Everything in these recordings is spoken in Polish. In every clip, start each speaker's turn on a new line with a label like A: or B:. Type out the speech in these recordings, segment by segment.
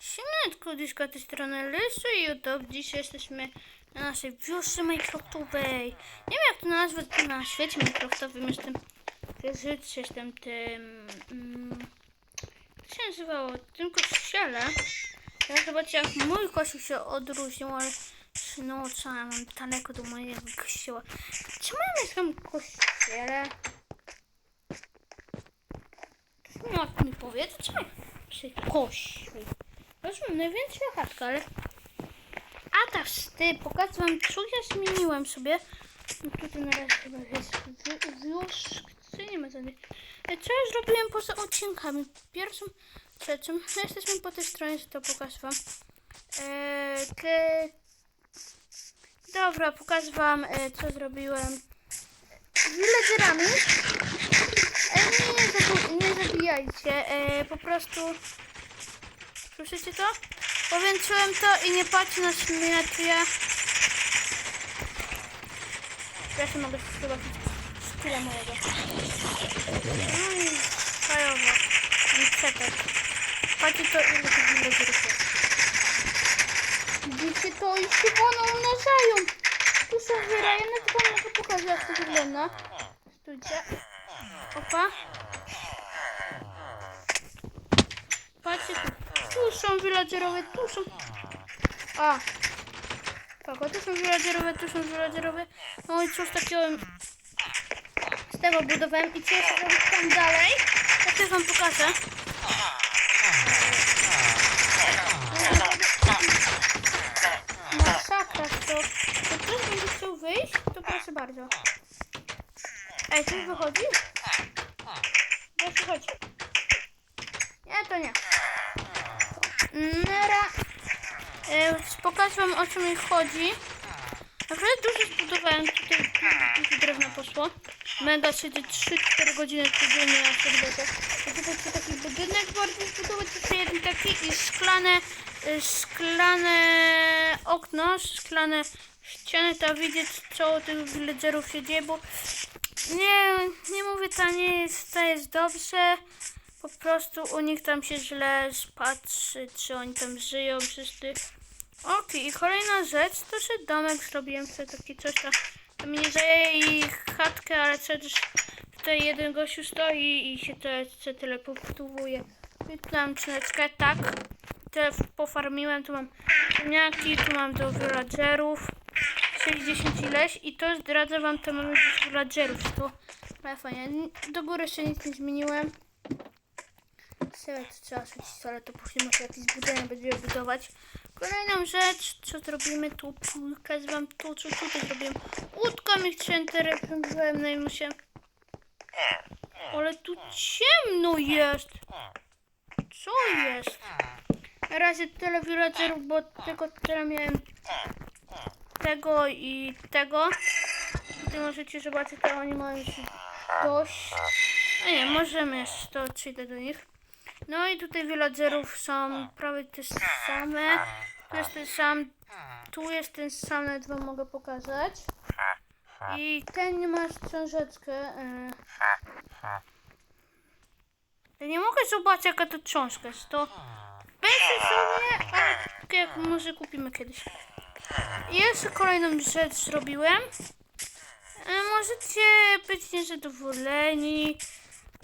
A: Siemaneczko, Dyszka, tej strony Lysu YouTube. Dzisiaj jesteśmy na naszej wiosce Minecraftowej. Nie wiem jak to nazwać, na świecie Minecraftowym jestem Księżyc, jestem tym... Mm, jak się nazywało? Tym kościele. Teraz zobaczcie jak mój kościół się odróżnił, ale no co, ja mam daleko do mojego kościoła. Czemu ja mieszkam w kościele? Ktoś mi o tym powie, to czemu przy kościół? Rozumiem, największa chatka, ale... A ta wstyd, pokażę wam, co ja zmieniłem sobie. No tutaj na razie chyba jest wiosk... nie ma żadnych... E, Co ja zrobiłem poza odcinkami? Pierwszym, trzecim, no jesteśmy po tej stronie, to pokażę wam. Eee, te... Dobra, pokażę wam, e, co zrobiłem. Z villagerami. E, nie, nie zabijajcie, e, po prostu... Słyszycie to? Powiększyłem to i nie patrzcie na symetrię. Ja się mogę zobaczyć tyle mojego. No i fajowo. Niestety. Patrzcie to ile tych villagerów jest. Widzicie to i się one umnażają. Tu są wyraje, no to wam mogę pokazać jak to wygląda. Stójcie. Opa. Patrzcie tu. Tu są villagerowe, tu są... A. Tak, a tu są villagerowe, tu są villagerowe. No i coś takiego z tego budowałem. I co zrobić tam dalej? Ja też wam pokażę. Masakra to. To ktoś będzie chciał wyjść, to proszę bardzo. Ej, coś wychodzi? Proszę chodź. Nie, to nie. Nera. E, pokażę wam o co mi chodzi. Naprawdę dużo zbudowałem tutaj, dużo drewna poszło. Mega siedzi 3-4 godziny codziennie na serwerze. I tutaj chcę taki budynek bardziej zbudować, jeszcze jeden taki i szklane, y, szklane okno, szklane ściany, to widzieć co tych villagerów się dzieje, bo nie, nie mówię, to nie jest, to jest dobrze. Po prostu u nich tam się źle patrzy, czy oni tam żyją wszyscy. Okej, i kolejna rzecz, to że domek zrobiłem sobie taki coś tam. To mi nie zajęje ich chatkę, ale przecież tutaj jeden gościu stoi i się to teleportuje. I tu mam czyneczkę, tak. Tyle pofarmiłem, tu mam ziemniaki, tu mam do villagerów. 60 ileś i to zdradzę wam, to mamy gdzieś villagerów. To ale fajnie. Do góry jeszcze nic nie zmieniłem. Sobie to trzeba rzucić, ale to później może jakiś budynek będziemy budować. Kolejną rzecz, co zrobimy tu, pokażę wam to, co tutaj zrobiłem. Łódka mi chciałem no i musiałem... Ale tu ciemno jest! Co jest? Na razie tyle villagerów, bo tylko tyle miałem tego i tego. Tutaj możecie zobaczyć, to oni mają już dość. A nie, możemy jeszcze, to przyjdę do nich. No i tutaj villagerów są prawie te same. Tu jest ten sam, tu jest ten sam, nawet wam mogę pokazać. I ten ma książeczkę. e. Ja nie mogę zobaczyć jaka to książka jest. To będzie sobie, tak jak może kupimy kiedyś. I jeszcze kolejną rzecz zrobiłem. E, Możecie być niezadowoleni,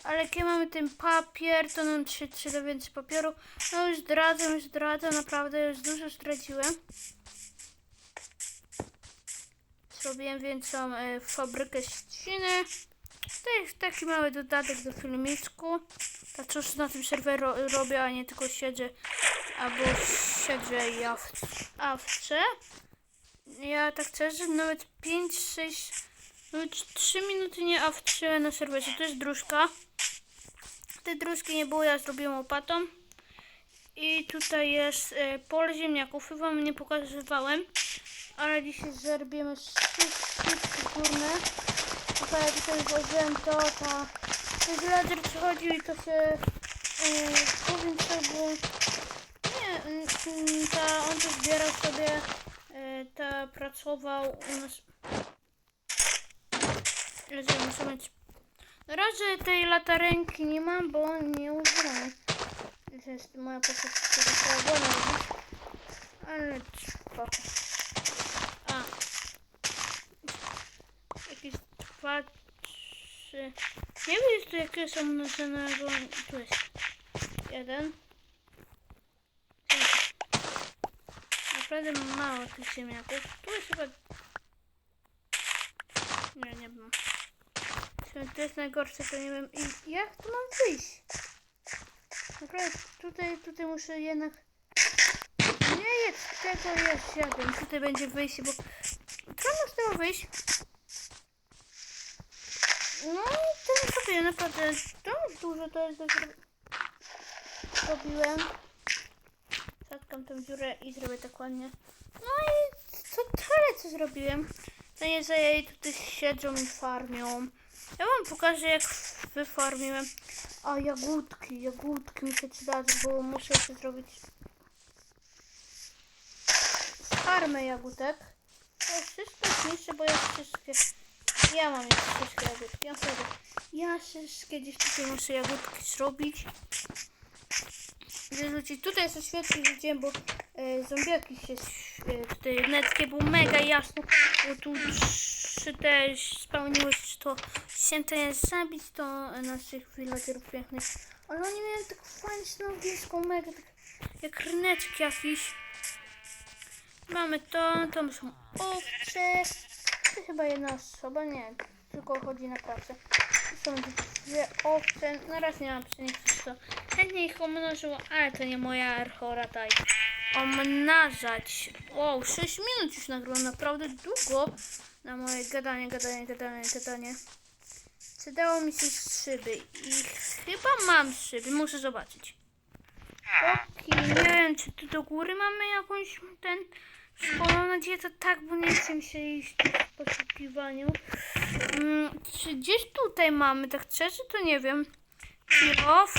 A: ale jak mamy ten papier, to nam się przyda więcej papieru. No już zdradzam, już zdradzam, naprawdę już dużo zdradziłem. Zrobiłem większą e, fabrykę ściny. To jest taki mały dodatek do filmiczku. Tak coś na tym serwerze ro robię, a nie tylko siedzę albo siedzę i awc- awczę. Ja tak szczerze, nawet 5, 6, nawet 3 minuty nie awczyłem na serwerze. To jest dróżka. Tej dróżki nie było, ja zrobiłem łopatą. I tutaj jest e, pole ziemniaków. Chyba nie pokazywałem. Ale dzisiaj zrobimy szybkie górne. Tutaj ja tutaj włożyłem to, ta... Ten villager przychodził i to się... E, powiem sobie... Nie, mm, ta, on to zbierał sobie... E, ta pracował u nas... Leży, muszę mieć... Na razie tej latarenki nie mam, bo nie używam. To jest moja błona robić. Ale spoko. A. Jakieś dwa, trzy... Nie wiem, jest tu jakiego są mnożonego... Tu jest. Jeden. Naprawdę mało tych ziemniaków. Tu jest chyba... Nie, nie wiem. To jest najgorsze, to nie wiem i jak tu mam wyjść. Naprawdę tutaj, tutaj muszę jednak... Nie jedz tego, jest jadłem. Tutaj będzie wyjście, bo trudno z tego wyjść. No i ten sobie naprawdę to dużo to jest. Zrobiłem. Zatkam tę dziurę i zrobię tak ładnie. No i to tyle co zrobiłem. To nie, że jej tutaj siedzą i farmią. Ja wam pokażę jak wyfarmiłem. A jagódki, jagódki muszę ci dać, bo muszę jeszcze zrobić farmę jagódek. To wszystko zniszczę, bo ja wszystkie... Ja mam już wszystkie jagódki. Ja, sobie, ja wszystkie gdzieś tutaj muszę jagódki zrobić. Wyrzucić. Tutaj jest świetnie widziałem, bo e, zombiaki się e, tutaj netkie było mega jasno, bo tu trzy też spełniło się to święte zabić to naszych villagerów pięknych. Ale oni mieli tak fajnie stanowisko, mega tak jak ryneczek jakiś. Mamy to, to są owce. To chyba jedna osoba, nie, tylko chodzi na pracę. Są dwie owce, na raz nie mam pszenicy, to chętnie ich omnożyło, ale to nie moja archora taj. Omnażać. Wow, 6 minut już nagrywam, naprawdę długo na moje gadanie, gadanie, gadanie, gadanie. Przydało mi się szyby i chyba mam szyby, muszę zobaczyć. Oki, nie wiem, czy tu do góry mamy jakąś ten... Bo mam nadzieję, to tak, bo nie chcę się iść w poszukiwaniu. Mm, czy gdzieś tutaj mamy, tak szczerze, to nie wiem. Kilof.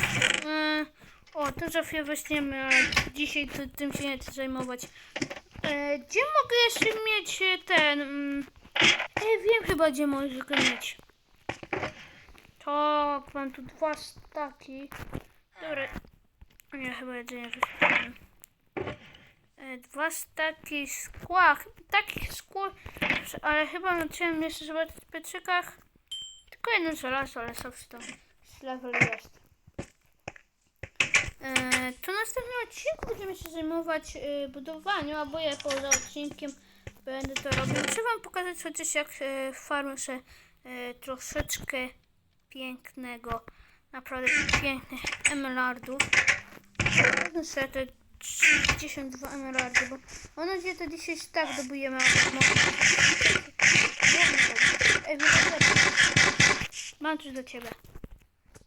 A: Mm, o, to za chwilę weźmiemy, ale dzisiaj to, tym się nie chcę zajmować. E, gdzie mogę jeszcze mieć e, ten... Mm, e, wiem chyba, gdzie mogę mieć. Tak, mam tu dwa staki. Dobra. Nie, chyba jedzenie wyszło. E, dwa staki skła. Takich skło, ale chyba nauczyłem jeszcze zobaczyć w pieczykach. Tylko jeden żelazo, ale sobie e, to level jest. Eee, to następnym odcinku będziemy się zajmować e, yy, budowaniem, albo ja poza odcinkiem będę to robił. Chcę wam pokazać chociaż jak yy, farmę się troszeczkę pięknego, naprawdę pięknych emeraldów. Niestety 92 emeraldy, bo mam nadzieję, że to dzisiaj tak no dobijemy. Mam coś do ciebie.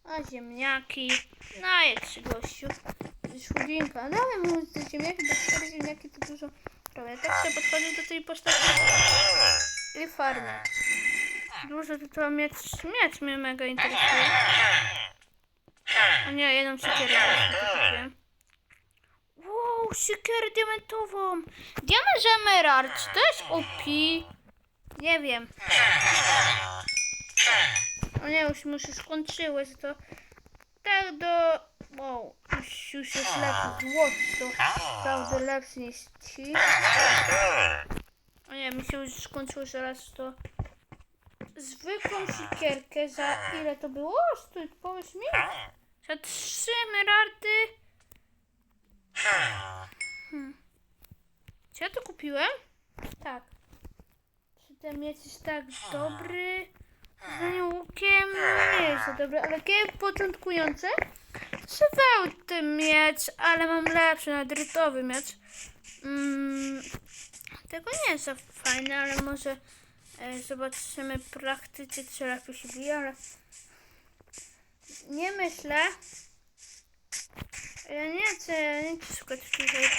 A: A ziemniaki. No jedz się gościu. Szudinka. No ale mówię te ziemniaki, bo cztery ziemniaki to dużo. Prawie tak się podchodzi do tej postaci. I farmy. Dużo tu trzeba mieć. Mieć mnie mega interesuje. O nie, jedną siekierę. Wow, siekierę diamentową. Diament emerald, czy to jest OP? Nie wiem. O nie, już mi się skończyłeś to. Tak do... Wow, już, już jest lepszy. Złoty to lepszy niż ci. O nie, mi się już skończyło zaraz to. Zwykłą siekierkę za ile to było? Stój, powiedz mi. Za trzy emeraldy. Hmm. Czy ja to kupiłem? Tak. Czy ten miecz jest tak dobry? Zdaniem łukiem nie jest za dobry, ale kiedy początkujący? Przywał ten miecz, ale mam lepszy, nadrytowy miecz. Mm, tego nie jest za fajne, ale może e, zobaczymy w praktyce, czy lepiej się bije, ale nie myślę. Ja nie chcę, ja nie chcę szukać tutaj.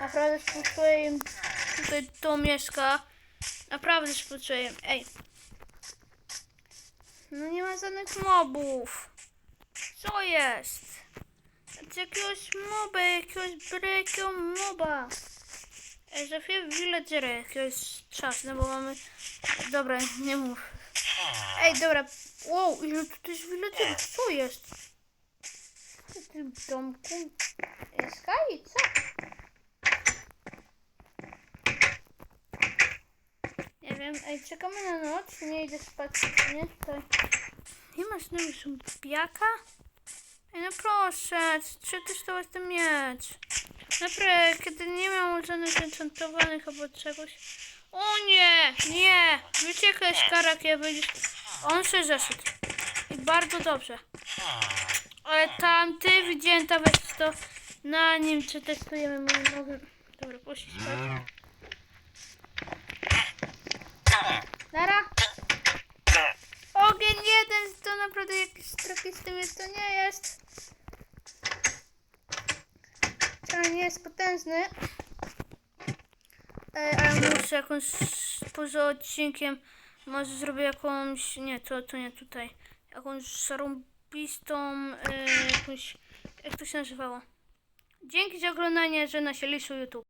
A: Naprawdę współczuję im tutaj to mieszka. Naprawdę współczuję im. Ej. No nie ma żadnych mobów. Co jest? Z jakiegoś moba, jakiegoś breakiego moba. Ej, za chwilę villagery jakiegoś czas, no bo mamy... Dobra, nie mów. Ej, dobra. Wow, ile tu też wyletyło. Co jest? Co w tym domku? Sky? Co? Nie wiem. Ej, czekamy na noc. Nie idę spać. Nie, tutaj. Nie masz nami zombiaka? Ej, no proszę. Trzeba testować ten miecz. Naprawdę, kiedy nie miał żadnych enchantowanych albo czegoś. O nie, nie. Wyciekaj z karak, ja będziesz... On się zeszedł. I bardzo dobrze. Ale tamty wzięta weź to na nim czy testujemy moją nogę. Dobra, poszli spać. Nara. Ogień jeden, to naprawdę jakiś trafisty jest, to nie jest. To nie jest potężny. Ale muszę jakąś poza odcinkiem może zrobię jakąś. Nie, to, to nie tutaj. Jakąś zarąbistą e, jakąś. Jak to się nazywało? Dzięki za oglądanie, że na YouTube.